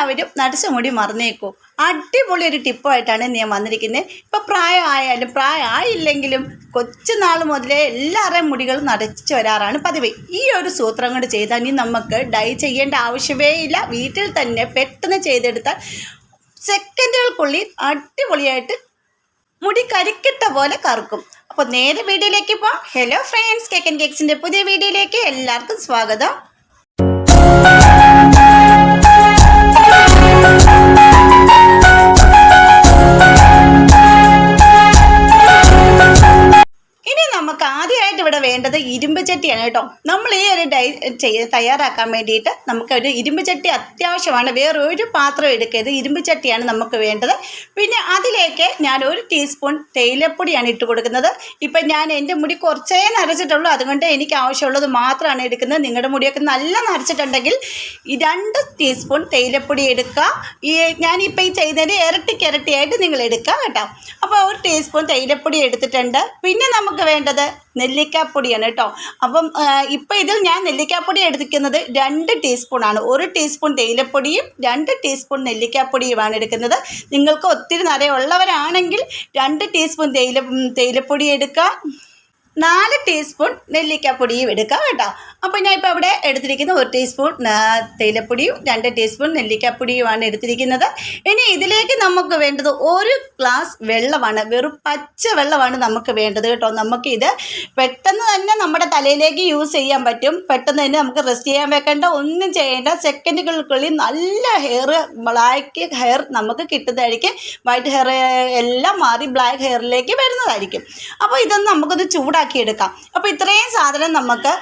എല്ലാവരും നടച്ച മുടി മറന്നേക്കൂ. അടിപൊളി ഒരു ടിപ്പായിട്ടാണ് ഞാൻ വന്നിരിക്കുന്നത്. ഇപ്പോൾ പ്രായമായാലും പ്രായമായില്ലെങ്കിലും കൊച്ചുനാൾ മുതലേ എല്ലാവരുടെയും മുടികൾ നടച്ചു വരാറാണ് പതിവ്. ഈ ഒരു സൂത്രം കൊണ്ട് ചെയ്താൽ ഇനി നമുക്ക് ഡൈ ചെയ്യേണ്ട ആവശ്യമേ ഇല്ല. വീട്ടിൽ തന്നെ പെട്ടെന്ന് ചെയ്തെടുത്താൽ സെക്കൻഡുകൾക്കുള്ളിൽ അടിപൊളിയായിട്ട് മുടി കരിക്കിട്ട പോലെ കറുക്കും. അപ്പോൾ നേരെ വീഡിയോയിലേക്ക് പോകാം ഹലോ ഫ്രണ്ട്സ് കേക്കൻ കേക്സിന്റെ പുതിയ വീഡിയോയിലേക്ക് എല്ലാവർക്കും സ്വാഗതം. കേട്ടോ. നമ്മൾ ഈ ഒരു ഡൈ തയ്യാറാക്കാൻ വേണ്ടിയിട്ട് നമുക്ക് ഒരു ഇരുമ്പ് ചട്ടി അത്യാവശ്യമാണ്. വേറൊരു പാത്രം എടുക്കരുത്. ഇരുമ്പ് ചട്ടിയാണ് നമുക്ക് വേണ്ടത്. പിന്നെ അതിലേക്ക് ഞാൻ ഒരു ടീസ്പൂൺ തേയിലപ്പൊടിയാണ് ഇട്ട് കൊടുക്കുന്നത്. ഇപ്പം ഞാൻ എന്റെ മുടി കുറച്ചേ നരച്ചിട്ടുള്ളൂ അതുകൊണ്ട് എനിക്ക് ആവശ്യമുള്ളത് മാത്രമാണ് എടുക്കുന്നത്. നിങ്ങളുടെ മുടിയൊക്കെ നല്ല നരച്ചിട്ടുണ്ടെങ്കിൽ രണ്ട് ടീസ്പൂൺ തേയിലപ്പൊടി എടുക്കുക. ഈ ഞാനിപ്പോൾ ഈ ചെയ്തതിന്റെ ഇരട്ടിക്ക് ഇരട്ടിയായിട്ട് നിങ്ങൾ എടുക്കുക കേട്ടോ. അപ്പോൾ ഒരു ടീസ്പൂൺ തേയിലപ്പൊടി എടുത്തിട്ടുണ്ട്. പിന്നെ നമുക്ക് വേണ്ടത് നെല്ലിക്കാപ്പൊടിയാണ് കേട്ടോ. അപ്പം ഇപ്പം ഇതിൽ ഞാൻ നെല്ലിക്കാപ്പൊടി എടുക്കുന്നത് രണ്ട് ടീസ്പൂണാണ്. ഒരു ടീസ്പൂൺ തേയിലപ്പൊടിയും രണ്ട് ടീസ്പൂൺ നെല്ലിക്കാപ്പൊടിയുമാണ് എടുക്കുന്നത്. നിങ്ങൾക്ക് ഒത്തിരി നിറയുള്ളവരാണെങ്കിൽ രണ്ട് ടീസ്പൂൺ തേയില തേയിലപ്പൊടി എടുക്കുക നാല് ടീസ്പൂൺ നെല്ലിക്കാപ്പൊടിയും എടുക്കാം കേട്ടോ. അപ്പോൾ ഞാൻ ഇപ്പോൾ അവിടെ എടുത്തിരിക്കുന്ന ഒരു ടീസ്പൂൺ തേയിലപ്പൊടിയും രണ്ട് ടീസ്പൂൺ നെല്ലിക്കാപ്പൊടിയുമാണ് എടുത്തിരിക്കുന്നത്. ഇനി ഇതിലേക്ക് നമുക്ക് വേണ്ടത് ഒരു ഗ്ലാസ് വെള്ളമാണ്. വെറും പച്ച വെള്ളമാണ് നമുക്ക് വേണ്ടത് കേട്ടോ. നമുക്ക് ഇത് പെട്ടെന്ന് തന്നെ നമ്മുടെ തലയിലേക്ക് യൂസ് ചെയ്യാൻ പറ്റും. പെട്ടെന്ന് തന്നെ നമുക്ക് റെസ്റ്റ് ചെയ്യാൻ വെക്കേണ്ട ഒന്നും ചെയ്യേണ്ട. സെക്കൻഡുകൾക്കുള്ളിൽ നല്ല ഹെയർ ബ്ലാക്ക് ഹെയർ നമുക്ക് കിട്ടുന്നതായിരിക്കും. വൈറ്റ് ഹെയർ എല്ലാം മാറി ബ്ലാക്ക് ഹെയറിലേക്ക് വരുന്നതായിരിക്കും. അപ്പോൾ ഇതൊന്ന് നമുക്കൊന്ന് ചൂടാക്കി എടുക്കാം അപ്പോൾ ഇത്രയും സാധനം നമുക്ക്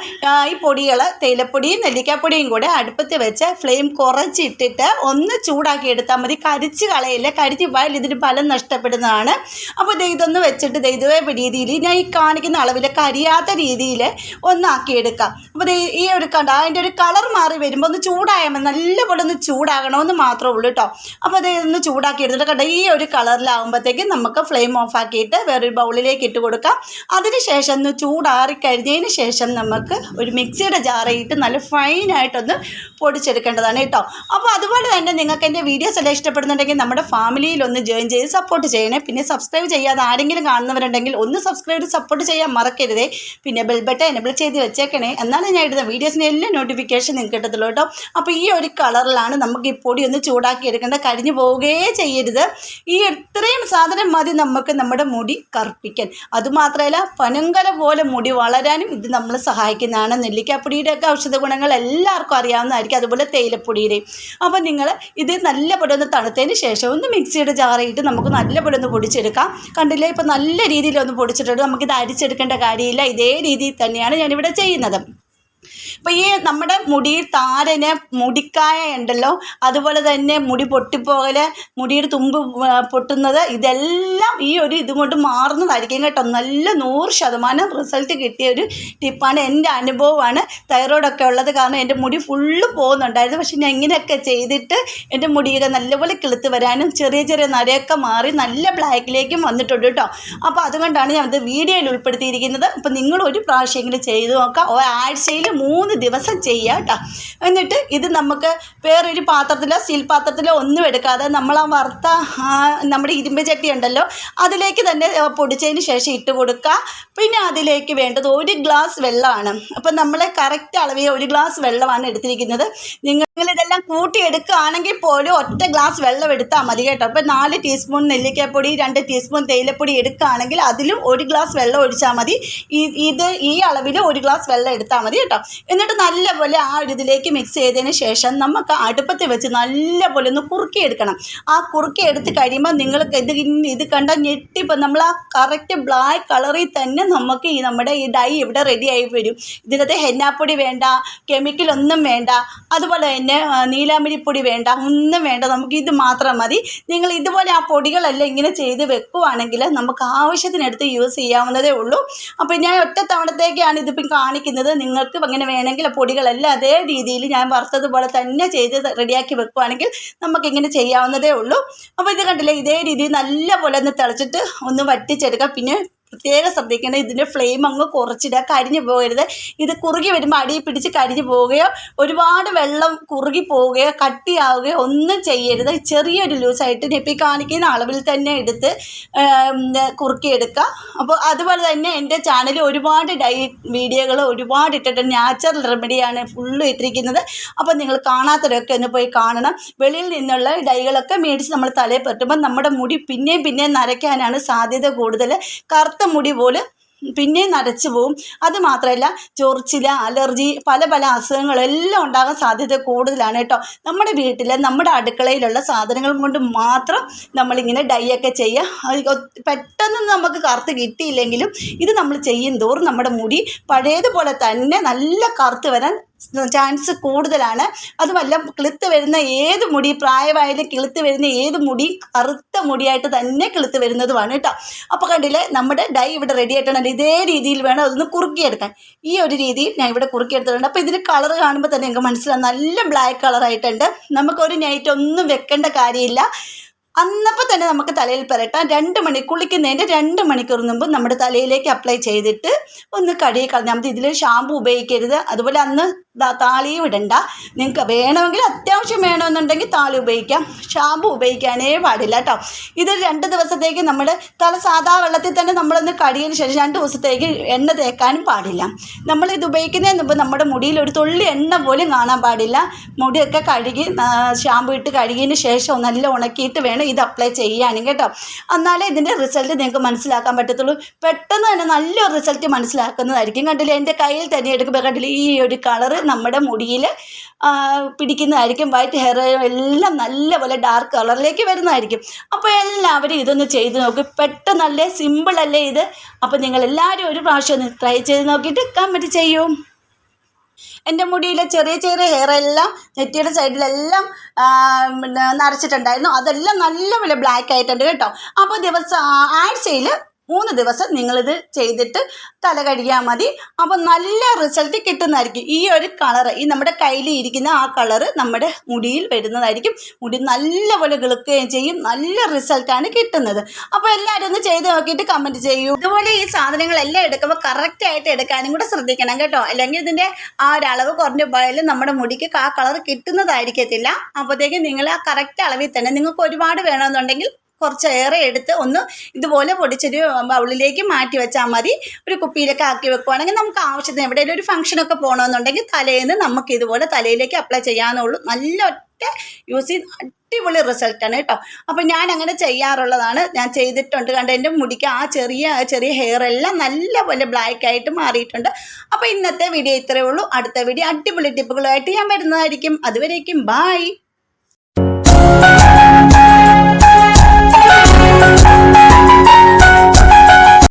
ഈ പൊടികൾ തേയിലപ്പൊടിയും നെല്ലിക്കാപ്പൊടിയും കൂടെ അടുപ്പത്ത് വെച്ച് ഫ്ലെയിം കുറച്ചിട്ടിട്ട് ഒന്ന് ചൂടാക്കി എടുത്താൽ മതി. കരിച്ച് കളയില്ല. കരിച്ച് പോയാൽ ഇതിന് ഫലം നഷ്ടപ്പെടുന്നതാണ്. അപ്പോൾ ദൈതൊന്ന് വെച്ചിട്ട് ദൈതവേ രീതിയിൽ ഞാൻ ഈ കാണിക്കുന്ന അളവിൽ കരിയാത്ത രീതിയിൽ ഒന്നാക്കി എടുക്കാം അപ്പോൾ ഈ ഒരു കണ്ട അതിന്റെ ഒരു കളർ മാറി വരുമ്പോൾ ഒന്ന് ചൂടായാൽ മതി. നല്ലപോലെ ഒന്ന് ചൂടാകണമെന്ന് മാത്രമേ ഉള്ളൂ കേട്ടോ അപ്പോൾ അത് ഒന്ന് ചൂടാക്കി എടുത്തിട്ട് കണ്ട ഈ ഒരു കളറിലാകുമ്പോഴത്തേക്കും നമുക്ക് ഫ്ലെയിം ഓഫ് ആക്കിയിട്ട് വേറൊരു ബൗളിലേക്ക് ഇട്ട് കൊടുക്കാം. അതിനുശേഷം ഒന്ന് ചൂടാറി കഴിഞ്ഞതിന് ശേഷം നമുക്ക് ഒരു മിക്സിയുടെ ജാറിയിട്ട് നല്ല ഫൈനായിട്ടൊന്ന് പൊടിച്ചെടുക്കേണ്ടതാണ് കേട്ടോ. അപ്പോൾ അതുപോലെ തന്നെ നിങ്ങൾക്ക് എന്റെ വീഡിയോസ് എല്ലാം ഇഷ്ടപ്പെടുന്നുണ്ടെങ്കിൽ നമ്മുടെ ഫാമിലിയിൽ ഒന്ന് ജോയിൻ ചെയ്ത് സപ്പോർട്ട് ചെയ്യണേ. പിന്നെ സബ്സ്ക്രൈബ് ചെയ്യാതെ ആരെങ്കിലും കാണുന്നവരുണ്ടെങ്കിൽ ഒന്ന് സബ്സ്ക്രൈബ് സപ്പോർട്ട് ചെയ്യാൻ മറക്കരുതേ. പിന്നെ ബെൽ ബട്ടൺ എനബിൾ ചെയ്ത് വെച്ചേക്കണേ. എന്നാലും ഞാൻ ഇടുന്ന വീഡിയോസിന് എല്ലാം നോട്ടിഫിക്കേഷൻ നിങ്ങൾക്ക് കിട്ടത്തുള്ളൂ കേട്ടോ. അപ്പോൾ ഈ ഒരു കളറിലാണ് നമുക്ക് ഈ പൊടി ഒന്ന് ചൂടാക്കി എടുക്കേണ്ട കരിഞ്ഞു പോവുകയേ ചെയ്യരുത്. ഈ ഇത്രയും സാധനം മതി നമുക്ക് നമ്മുടെ മുടി കറുപ്പിക്കാൻ. അതുമാത്രമല്ല പനങ്കല പോലെ മുടി വളരാനും ഇത് നമ്മളെ സഹായിക്കുന്നതാണ്. നെല്ലിക്കാപ്പൊടിയുടെ ഒക്കെ ഔഷധ ഗുണങ്ങൾ എല്ലാവർക്കും അറിയാവുന്നതായിരിക്കും. അതുപോലെ തേയിലപ്പൊടിയുടെയും. അപ്പോൾ നിങ്ങൾ ഇത് നല്ലപോലെ ഒന്ന് തണുത്തതിന് ശേഷം ഒന്ന് മിക്സിയുടെ ജാറിയിട്ട് നമുക്ക് നല്ലപോലെ ഒന്ന് പൊടിച്ചെടുക്കാം. കണ്ടില്ലേ? ഇപ്പോൾ നല്ല രീതിയിൽ ഒന്ന് പൊടിച്ചിട്ടുണ്ട്. നമുക്കിത് അരിച്ചെടുക്കേണ്ട കാര്യമില്ല. ഇതേ രീതിയിൽ തന്നെയാണ് ഞാനിവിടെ ചെയ്യുന്നത്. അപ്പോൾ ഈ നമ്മുടെ മുടിയിൽ താരന് മുടിക്കായ ഉണ്ടല്ലോ അതുപോലെ തന്നെ മുടി പൊട്ടിപ്പോകൽ മുടിയുടെ തുമ്പ് പൊട്ടുന്നത് ഇതെല്ലാം ഈ ഒരു ഇതും കൊണ്ട് മാറുന്നതായിരിക്കും കേട്ടോ. നല്ല നൂറ് ശതമാനം റിസൾട്ട് കിട്ടിയ ഒരു ടിപ്പാണ് എന്റെ അനുഭവമാണ് തൈറോയിഡൊക്കെ ഉള്ളത് കാരണം എന്റെ മുടി ഫുള്ള് പോകുന്നുണ്ടായിരുന്നു. പക്ഷെ ഞാൻ ഇങ്ങനെയൊക്കെ ചെയ്തിട്ട് എന്റെ മുടിയൊക്കെ നല്ലപോലെ കിളുത്ത് വരാനും ചെറിയ ചെറിയ നരയൊക്കെ മാറി നല്ല ബ്ലാക്കിലേക്കും വന്നിട്ടുണ്ട് കേട്ടോ. അപ്പോൾ അതുകൊണ്ടാണ് ഞാൻ ഇത് വീഡിയോയിൽ ഉൾപ്പെടുത്തിയിരിക്കുന്നത്. അപ്പോൾ നിങ്ങൾ ഒരു പ്രാവശ്യമെങ്കിലും ചെയ്ത് നോക്കാം. ഒരാഴ്ചയിൽ മൂന്ന് ദിവസം ചെയ്യുക കേട്ടോ. എന്നിട്ട് ഇത് നമുക്ക് വേറൊരു പാത്രത്തിലോ സ്റ്റീൽ പാത്രത്തിലോ ഒന്നും എടുക്കാതെ നമ്മൾ ആ വറുത്ത നമ്മുടെ ഇരുമ്പ് ചട്ടി ഉണ്ടല്ലോ അതിലേക്ക് തന്നെ പൊടിച്ചതിന് ശേഷം ഇട്ട് കൊടുക്കുക. പിന്നെ അതിലേക്ക് വേണ്ടത് ഒരു ഗ്ലാസ് വെള്ളമാണ്. അപ്പം നമ്മൾ കറക്റ്റ് അളവിൽ ഒരു ഗ്ലാസ് വെള്ളമാണ് എടുത്തിരിക്കുന്നത്. നിങ്ങൾ ഇതെല്ലാം കൂട്ടിയെടുക്കുകയാണെങ്കിൽ പോലും ഒറ്റ ഗ്ലാസ് വെള്ളം എടുത്താൽ മതി കേട്ടോ. അപ്പോൾ നാല് ടീസ്പൂൺ നെല്ലിക്കാപ്പൊടി രണ്ട് ടീസ്പൂൺ തേയിലപ്പൊടി എടുക്കുകയാണെങ്കിൽ അതിലും ഒരു ഗ്ലാസ് വെള്ളം ഒഴിച്ചാൽ മതി. ഇത് ഈ അളവിൽ ഒരു ഗ്ലാസ് വെള്ളം എടുത്താൽ മതി കേട്ടോ. എന്നിട്ട് നല്ലപോലെ ആ ഒരു ഇതിലേക്ക് മിക്സ് ചെയ്തതിന് ശേഷം നമുക്ക് അടുപ്പത്ത് വെച്ച് നല്ലപോലെ ഒന്ന് കുറുക്കിയെടുക്കണം. ആ കുറുക്കി എടുത്ത് കഴിയുമ്പോൾ നിങ്ങൾക്ക് ഇത് ഇത് കണ്ട ഞെട്ടിപ്പോൾ നമ്മൾ ആ കറക്റ്റ് ബ്ലാക്ക് കളറിൽ തന്നെ നമുക്ക് ഈ നമ്മുടെ ഈ ഡൈ ഇവിടെ റെഡി ആയി വരും. ഇതിനകത്ത് ഹെന്നാപ്പൊടി വേണ്ട കെമിക്കലൊന്നും വേണ്ട അതുപോലെ തന്നെ നീലാമിരിപ്പൊടി വേണ്ട ഒന്നും വേണ്ട. നമുക്ക് ഇത് മാത്രം മതി. നിങ്ങൾ ഇതുപോലെ ആ പൊടികളെല്ലാം ഇങ്ങനെ ചെയ്ത് വെക്കുവാണെങ്കിൽ നമുക്ക് ആവശ്യത്തിനെടുത്ത് യൂസ് ചെയ്യാവുന്നതേ ഉള്ളൂ. അപ്പോൾ ഞാൻ ഒറ്റ തവണത്തേക്കാണ് ഇതിപ്പം കാണിക്കുന്നത്. നിങ്ങൾക്ക് അങ്ങനെ വേണമെങ്കിൽ പൊടികളെല്ലാം അതേ രീതിയിൽ ഞാൻ വറുത്തതുപോലെ തന്നെ ചെയ്ത് റെഡിയാക്കി വെക്കുവാണെങ്കിൽ നമുക്കിങ്ങനെ ചെയ്യാവുന്നതേ ഉള്ളൂ. അപ്പോൾ ഇത് കണ്ടില്ലേ ഇതേ രീതിയിൽ നല്ലപോലെ ഒന്ന് തിളച്ചിട്ട് ഒന്ന് വറ്റിച്ചെടുക്കുക പിന്നെ പ്രത്യേകം ശ്രദ്ധിക്കേണ്ടത് ഇതിന്റെ ഫ്ലെയിം അങ്ങ് കുറച്ചിടുക കരിഞ്ഞു പോകരുത്. ഇത് കുറുകി വരുമ്പോൾ അടിയിൽ പിടിച്ച് കരിഞ്ഞു പോവുകയോ ഒരുപാട് വെള്ളം കുറുകി പോവുകയോ കട്ടിയാവുകയോ ഒന്നും ചെയ്യരുത്. ചെറിയൊരു ലൂസായിട്ട് നെപ്പി കാണിക്കുന്ന അളവിൽ തന്നെ എടുത്ത് കുറുക്കിയെടുക്കുക. അപ്പോൾ അതുപോലെ തന്നെ എന്റെ ചാനലിൽ ഒരുപാട് ഡൈ വീഡിയോകൾ ഒരുപാട് ഇട്ടിട്ടുണ്ട് നാച്ചുറൽ റെമഡിയാണ് ഫുള്ള് ഇട്ടിരിക്കുന്നത്. അപ്പോൾ നിങ്ങൾ കാണാത്തവരൊക്കെ ഒന്ന് പോയി കാണണം. വെളിയിൽ നിന്നുള്ള ഡൈകളൊക്കെ മേടിച്ച് നമ്മൾ തലയിൽ പറ്റുമ്പോൾ നമ്മുടെ മുടി പിന്നെയും പിന്നെയും നരയ്ക്കാനാണ് സാധ്യത കൂടുതൽ. കറുത്ത മുടി പോലെ പിന്നെ നരച്ചു പോവും. അത് മാത്രമല്ല ചൊറിച്ചിൽ അലർജി പല പല അസുഖങ്ങളെല്ലാം ഉണ്ടാകാൻ സാധ്യത കൂടുതലാണ് കേട്ടോ. നമ്മുടെ വീട്ടിൽ നമ്മുടെ അടുക്കളയിലുള്ള സാധനങ്ങൾ കൊണ്ട് മാത്രം നമ്മളിങ്ങനെ ഡൈ ഒക്കെ ചെയ്യുക. പെട്ടെന്ന് നമുക്ക് കറുത്ത് കിട്ടിയില്ലെങ്കിലും ഇത് നമ്മൾ ചെയ്യും തോറും നമ്മുടെ മുടി പഴയതുപോലെ തന്നെ നല്ല കറുത്ത് വരാൻ ചാൻസ് കൂടുതലാണ്. അതുമല്ല കിളുത്ത് വരുന്ന ഏത് മുടി പ്രായമായാലും കിളുത്ത് വരുന്ന ഏത് മുടി കറുത്ത മുടിയായിട്ട് തന്നെ കിളുത്ത് വരുന്നതുമാണ് കേട്ടോ. അപ്പോൾ കണ്ടില്ലേ നമ്മുടെ ഡൈ ഇവിടെ റെഡി ആയിട്ടുണ്ട്. ഇതേ രീതിയിൽ വേണം അതൊന്ന് കുറുക്കിയെടുക്കാൻ. ഈ ഒരു രീതിയിൽ ഞാൻ ഇവിടെ കുറുക്കിയെടുത്തിട്ടുണ്ട്. അപ്പോൾ ഇതിന് കളർ കാണുമ്പോൾ തന്നെ നിങ്ങൾക്ക് മനസ്സിലാവും. നല്ല ബ്ലാക്ക് കളറായിട്ടുണ്ട് നമുക്കൊരു നൈറ്റ് ഒന്നും വെക്കേണ്ട കാര്യമില്ല. അന്നപ്പോൾ തന്നെ നമുക്ക് തലയിൽ പുരട്ടാം. രണ്ട് മണി കുളിക്കുന്നതിന്റെ രണ്ട് മണിക്കൂർ മുമ്പ് നമ്മുടെ തലയിലേക്ക് അപ്ലൈ ചെയ്തിട്ട് ഒന്ന് കഴുകി കളഞ്ഞാൽ മതി. ഇതിൽ ഷാമ്പു ഉപയോഗിക്കരുത്. അതുപോലെ അന്ന് താളിയും ഇടണ്ട. നിങ്ങൾക്ക് വേണമെങ്കിൽ അത്യാവശ്യം വേണമെന്നുണ്ടെങ്കിൽ താളി ഉപയോഗിക്കാം. ഷാമ്പു ഉപയോഗിക്കാനേ പാടില്ല കേട്ടോ. ഇത് രണ്ട് ദിവസത്തേക്ക് നമ്മൾ തല സാധാ വെള്ളത്തിൽ തന്നെ നമ്മളൊന്ന് കടിയതിന് ശേഷം രണ്ട് ദിവസത്തേക്ക് എണ്ണ തേക്കാനും പാടില്ല. നമ്മൾ ഇത് ഉപയോഗിക്കുന്നതിന് മുമ്പ് നമ്മുടെ മുടിയിൽ ഒരു തുള്ളി എണ്ണ പോലും കാണാൻ പാടില്ല. മുടിയൊക്കെ കഴുകി ഷാമ്പു ഇട്ട് കഴുകിയതിന് ശേഷം നല്ല ഉണക്കിയിട്ട് വേണം ഇത് അപ്ലൈ ചെയ്യാനും കേട്ടോ. എന്നാലേ ഇതിന്റെ റിസൾട്ട് നിങ്ങൾക്ക് മനസ്സിലാക്കാൻ പറ്റത്തുള്ളൂ. പെട്ടെന്ന് തന്നെ നല്ലൊരു റിസൾട്ട് മനസ്സിലാക്കുന്നതായിരിക്കും. കണ്ടില്ലേ? എന്റെ കയ്യിൽ തന്നെ എടുക്കുമ്പോൾ കണ്ടില്ലേ? ഈ ഒരു കളറ് നമ്മുടെ മുടിയിൽ പിടിക്കുന്നതായിരിക്കും. വൈറ്റ് ഹെയർ എല്ലാം നല്ലപോലെ ഡാർക്ക് കളറിലേക്ക് വരുന്നതായിരിക്കും. അപ്പോൾ എല്ലാവരും ഇതൊന്ന് ചെയ്ത് നോക്കും. പെട്ടെന്നല്ലേ സിമ്പിളല്ലേ ഇത്? അപ്പോൾ നിങ്ങൾ എല്ലാവരും ഒരു പ്രാവശ്യം ഒന്ന് ട്രൈ ചെയ്ത് നോക്കിയിട്ട് കമന്റ് ചെയ്യൂ. എന്റെ മുടിയിലെ ചെറിയ ചെറിയ ഹെയർ എല്ലാം നെറ്റിയുടെ സൈഡിലെല്ലാം പിന്നെ നരച്ചിട്ടുണ്ടായിരുന്നു. അതെല്ലാം നല്ലപോലെ ബ്ലാക്ക് ആയിട്ടുണ്ട് കേട്ടോ. അപ്പോൾ ദിവസം ആഴ്ചയിൽ മൂന്ന് ദിവസം നിങ്ങളിത് ചെയ്തിട്ട് തല കഴുകിയാൽ മതി. അപ്പോൾ നല്ല റിസൾട്ട് കിട്ടുന്നതായിരിക്കും. ഈ ഒരു കളറ് ഈ നമ്മുടെ കയ്യിൽ ഇരിക്കുന്ന ആ കളറ് നമ്മുടെ മുടിയിൽ വരുന്നതായിരിക്കും. മുടി നല്ലപോലെ കിളുക്കുകയും ചെയ്യും. നല്ല റിസൾട്ടാണ് കിട്ടുന്നത്. അപ്പോൾ എല്ലാവരും ഒന്ന് ചെയ്ത് നോക്കിയിട്ട് കമന്റ് ചെയ്യൂ. ഇതുപോലെ ഈ സാധനങ്ങളെല്ലാം എടുക്കുമ്പോൾ കറക്റ്റായിട്ട് എടുക്കാനും കൂടെ ശ്രദ്ധിക്കണം കേട്ടോ. അല്ലെങ്കിൽ ഇതിന്റെ ആ ഒരു അളവ് കുറഞ്ഞു പോയാലും നമ്മുടെ മുടിക്ക് ആ കളർ കിട്ടുന്നതായിരിക്കത്തില്ല. അപ്പോഴത്തേക്കും നിങ്ങൾ ആ കറക്റ്റ് അളവിൽ തന്നെ നിങ്ങൾക്ക് ഒരുപാട് വേണമെന്നുണ്ടെങ്കിൽ കുറച്ചേറെ എടുത്ത് ഒന്ന് ഇതുപോലെ പൊടിച്ചൊരു ബൗളിലേക്ക് മാറ്റി വെച്ചാൽ മതി. ഒരു കുപ്പിയിലൊക്കെ ആക്കി വെക്കുവാണെങ്കിൽ നമുക്ക് ആവശ്യത്തിന് എവിടെയെങ്കിലും ഒരു ഫംഗ്ഷനൊക്കെ പോകണമെന്നുണ്ടെങ്കിൽ തലേന്ന് നമുക്ക് ഇതുപോലെ തലയിലേക്ക് അപ്ലൈ ചെയ്യാവുന്നുള്ളൂ നല്ല ഒറ്റ യൂസ് ചെയ്ത് അടിപൊളി റിസൾട്ടാണ് കേട്ടോ. അപ്പോൾ ഞാൻ അങ്ങനെ ചെയ്യാറുള്ളതാണ്. ഞാൻ ചെയ്തിട്ടുണ്ട്. കണ്ട് എന്റെ മുടിക്ക് ആ ചെറിയ ചെറിയ ഹെയർ എല്ലാം നല്ലപോലെ ബ്ലാക്ക് ആയിട്ട് മാറിയിട്ടുണ്ട്. അപ്പോൾ ഇന്നത്തെ വീഡിയോ ഇത്രയേ ഉള്ളൂ. അടുത്ത വീഡിയോ അടിപൊളി ടിപ്പുകളുമായിട്ട് ഞാൻ വരുന്നതായിരിക്കും. അതുവരേക്കും ബായ്